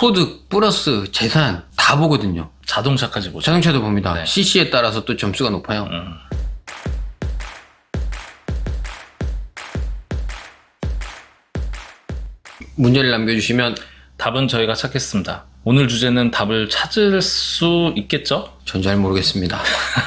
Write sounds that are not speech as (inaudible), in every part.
소득 플러스 재산 다 보거든요. 자동차까지 보죠. 자동차도 봅니다. 네. CC에 따라서 또 점수가 높아요. 음. 문제를 남겨주시면 답은 저희가 찾겠습니다. 오늘 주제는 답을 찾을 수 있겠죠? 전 잘 모르겠습니다.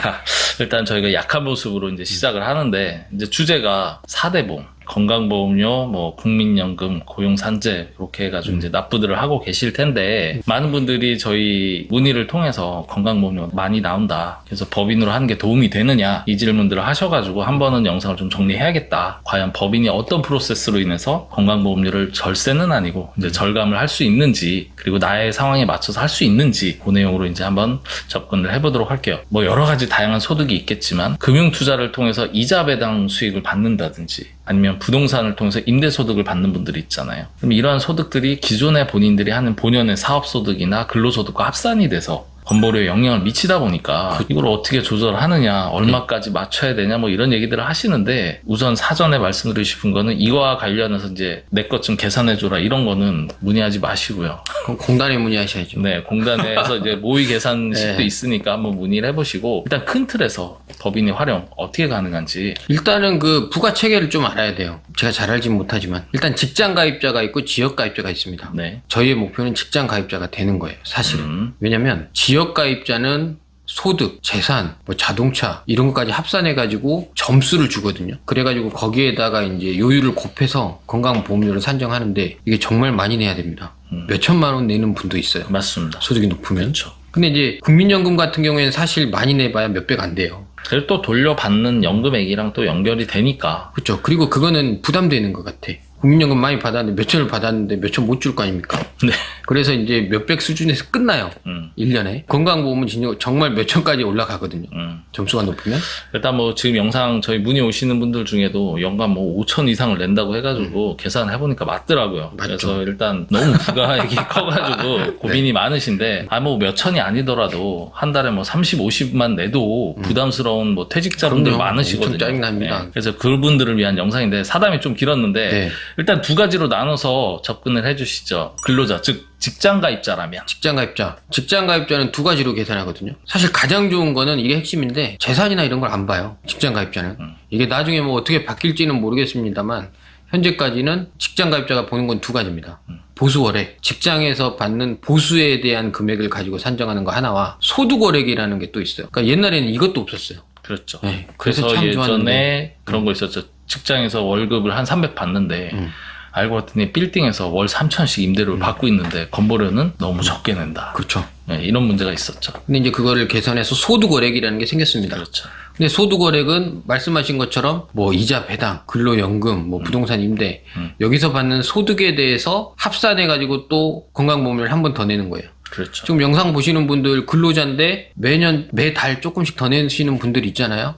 (laughs) 일단 저희가 약한 모습으로 이제 시작을 하는데 이제 주제가 4대 보험, 건강보험료, 뭐 국민연금, 고용산재 이렇게 해가지고 이제 납부들을 하고 계실 텐데 많은 분들이 저희 문의를 통해서 건강보험료 많이 나온다. 그래서 법인으로 하는 게 도움이 되느냐 이 질문들을 하셔가지고 한 번은 영상을 좀 정리해야겠다. 과연 법인이 어떤 프로세스로 인해서 건강보험료를 절세는 아니고 이제 절감을 할 수 있는지 그리고 나의 상황에 맞춰서 할 수 있는지 그 내용으로 이제 한번 접근을 해보도록 할게요. 뭐 여러 가지 다양한 소득이 있겠지만 금융 투자를 통해서 이자 배당 수익을 받는다든지 아니면 부동산을 통해서 임대 소득을 받는 분들이 있잖아요. 그럼 이러한 소득들이 기존에 본인들이 하는 본연의 사업 소득이나 근로 소득과 합산이 돼서 건보료에 영향을 미치다 보니까 이걸 어떻게 조절하느냐, 얼마까지 맞춰야 되냐, 뭐 이런 얘기들을 하시는데 우선 사전에 말씀드리고 싶은 거는 이거와 관련해서 이제 내 것 좀 계산해 줘라 이런 거는 문의하지 마시고요. 그럼 공단에 문의하셔야죠. 네, 공단에서 이제 모의 계산식도 네. 있으니까 한번 문의를 해보시고 일단 큰 틀에서 법인의 활용 어떻게 가능한지 일단은 그 부가 체계를 좀 알아야 돼요. 제가 잘 알진 못하지만 일단 직장 가입자가 있고 지역 가입자가 있습니다. 네, 저희의 목표는 직장 가입자가 되는 거예요. 사실은. 음, 왜냐면 지역 가입자는 소득, 재산, 뭐 자동차 이런 것까지 합산해 가지고 점수를 주거든요. 그래 가지고 거기에다가 이제 요율을 곱해서 건강보험료를 산정하는데 이게 정말 많이 내야 됩니다. 음. 몇 천만 원 내는 분도 있어요. 맞습니다. 소득이 높으면. 그렇죠. 근데 이제 국민연금 같은 경우에는 사실 많이 내봐야 몇 백 안 돼요. 그리고 또 돌려받는 연금액이랑 또 연결이 되니까 그렇죠. 그리고 그거는 부담되는 것 같아. 국민연금 많이 받았는데 몇 천을 받았는데 몇 천 못 줄 거 아닙니까? 네, 그래서 이제 몇백 수준에서 끝나요. 음, 1년에. 건강보험은 진짜 정말 몇 천까지 올라가거든요. 음. 점수가 높으면. 일단 뭐 지금 영상 저희 문의 오시는 분들 중에도 연간 뭐 5천 이상을 낸다고 해가지고 계산을 해보니까 맞더라고요. 음. 맞죠. 그래서 일단 너무 부가액이 (laughs) 커가지고 고민이 많으신데 아 뭐 몇 천이 아니더라도 한 달에 뭐 30, 50만 내도 부담스러운 뭐 퇴직자분들 음. 많으시거든요. 엄청 짜증납니다. 네. 그래서 그분들을 위한 영상인데 사담이 좀 길었는데 네. 일단 두 가지로 나눠서 접근을 해주시죠. 근로자 즉 직장 가입자라면 직장 가입자. 직장 가입자는 두 가지로 계산하거든요. 사실 가장 좋은 거는 이게 핵심인데 재산이나 이런 걸 안 봐요. 직장 가입자는. 음. 이게 나중에 뭐 어떻게 바뀔지는 모르겠습니다만 현재까지는 직장 가입자가 보는 건 두 가지입니다. 음. 보수월액. 직장에서 받는 보수에 대한 금액을 가지고 산정하는 거 하나와 소득월액이라는 게 또 있어요. 그러니까 옛날에는 이것도 없었어요. 그렇죠. 네, 그래서, 그래서 참 예전에 좋았는데. 그런 거 있었죠. 직장에서 월급을 한 300 받는데 음. 알고 봤더니 빌딩에서 월 3천씩 임대료를 받고 있는데 건보료는 너무 적게 낸다. 그렇죠. 네, 이런 문제가 있었죠. 근데 이제 그거를 계산해서 소득월액이라는 게 생겼습니다. 그렇죠. 근데 소득월액은 말씀하신 것처럼 뭐 이자 배당, 근로연금, 뭐 부동산 임대 음. 여기서 받는 소득에 대해서 합산해 가지고 또 건강보험료를 한 번 더 내는 거예요. 그렇죠. 지금 영상 보시는 분들 근로자인데 매년 매달 조금씩 더 내시는 분들 있잖아요.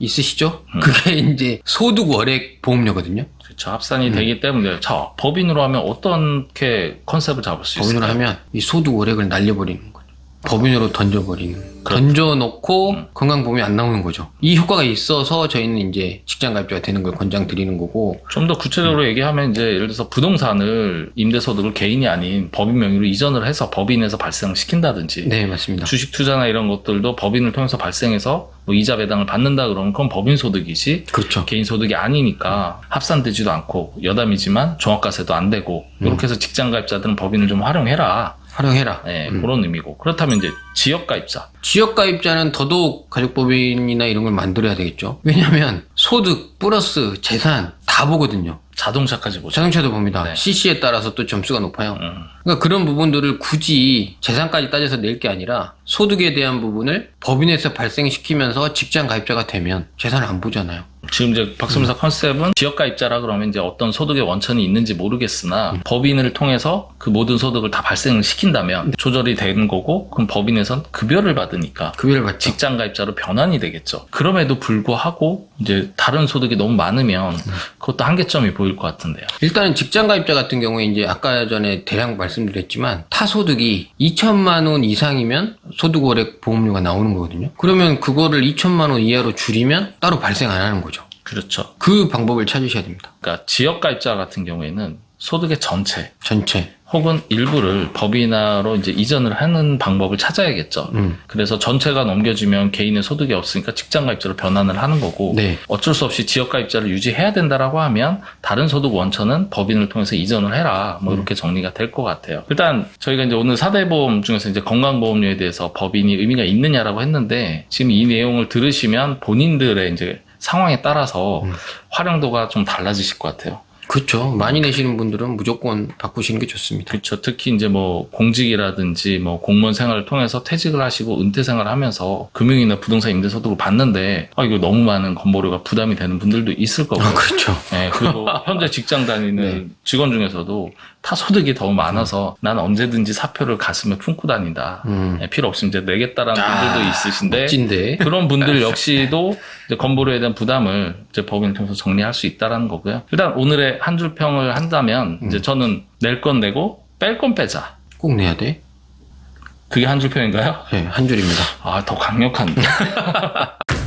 있으시죠? 음. 그게 (laughs) 이제 소득 월액 보험료거든요. 그렇죠. 합산이 되기 때문에 자 법인으로 하면 어떻게 컨셉을 잡을 수 법인으로 있을까요? 하면 이 소득 월액을 날려버리는 거죠. 법인으로 던져버리는. 그렇죠. 던져놓고 음. 건강보험이 안 나오는 거죠. 이 효과가 있어서 저희는 이제 직장 가입자가 되는 걸 권장드리는 거고 좀더 음. 구체적으로 얘기하면 이제 예를 들어서 부동산을 임대소득을 개인이 아닌 법인 명의로 이전을 해서 법인에서 발생시킨다든지 네 맞습니다. 주식 투자나 이런 것들도 법인을 통해서 발생해서 뭐 이자 배당을 받는다 그러면 그건 법인 소득이지 그렇죠. 개인 소득이 아니니까 합산되지도 않고 여담이지만 종합과세도 안 되고 음. 이렇게 해서 직장 가입자들은 법인을 좀 활용해라 활용해라. 네, 음. 그런 의미고 그렇다면 이제 지역 가입자 지역 가입자는 더더욱 가족법인이나 이런 걸 만들어야 되겠죠. 왜냐하면 소득 플러스 재산 다 보거든요. 자동차까지 보죠 자동차도 봅니다. 네. CC에 따라서 또 점수가 높아요. 음, 그러니까 그런 부분들을 굳이 재산까지 따져서 낼 게 아니라 소득에 대한 부분을 법인에서 발생시키면서 직장 가입자가 되면 재산을 안 보잖아요. 지금 이제 박수무사 음. 컨셉은 지역 가입자라 그러면 이제 어떤 소득의 원천이 있는지 모르겠으나 음. 법인을 통해서 그 모든 소득을 다 발생을 네. 시킨다면 조절이 되는 거고 그럼 법인에선 급여를 받으니까 급여를 받죠. 직장 가입자로 변환이 되겠죠. 그럼에도 불구하고 이제 다른 소득이 너무 많으면 그것도 한계점이 보일 것 같은데요. 일단은 직장 가입자 같은 경우에 이제 아까 전에 대략 말씀드렸지만 타소득이 2천만 원 이상이면 소득월액 보험료가 나오는 거거든요. 그러면 그거를 2천만 원 이하로 줄이면 따로 발생 안 하는 거죠. 그렇죠. 그 방법을 찾으셔야 됩니다. 그러니까 지역 가입자 같은 경우에는 소득의 전체 전체. 혹은 일부를 법인화로 이제 이전을 하는 방법을 찾아야겠죠. 음. 그래서 전체가 넘겨지면 개인의 소득이 없으니까 직장 가입자로 변환을 하는 거고 네. 어쩔 수 없이 지역 가입자를 유지해야 된다라고 하면 다른 소득 원천은 법인을 통해서 이전을 해라. 뭐 이렇게 정리가 될 것 같아요. 일단 저희가 이제 오늘 사대보험 중에서 이제 건강보험료에 대해서 법인이 의미가 있느냐라고 했는데 지금 이 내용을 들으시면 본인들의 이제 상황에 따라서 음. 활용도가 좀 달라지실 것 같아요. 그렇죠. 많이 내시는 분들은 무조건 바꾸시는 게 좋습니다. 그렇죠. 특히 이제 뭐 공직이라든지 뭐 공무원 생활을 통해서 퇴직을 하시고 은퇴 생활을 하면서 금융이나 부동산 임대 소득을 받는데 아 이거 너무 많은 건보료가 부담이 되는 분들도 있을 거고요. 아, 그렇죠. 네, 그리고 현재 직장 다니는 (laughs) 네. 직원 중에서도 타소득이 더 많아서 난 언제든지 사표를 가슴에 품고 다닌다. 음. 네, 필요 없으면 이제 내겠다라는 아, 분들도 있으신데 멋진데. 그런 분들 (laughs) 역시도 이제 건보료에 대한 부담을 이제 법인을 통해서 정리할 수 있다라는 거고요. 일단 오늘의 한 줄 평을 한다면 이제 저는 낼 건 내고 뺄 건 빼자. 꼭 내야 돼? 그게 한 줄 평인가요? 네, 한 줄입니다. 아, 더 강력한데. (laughs)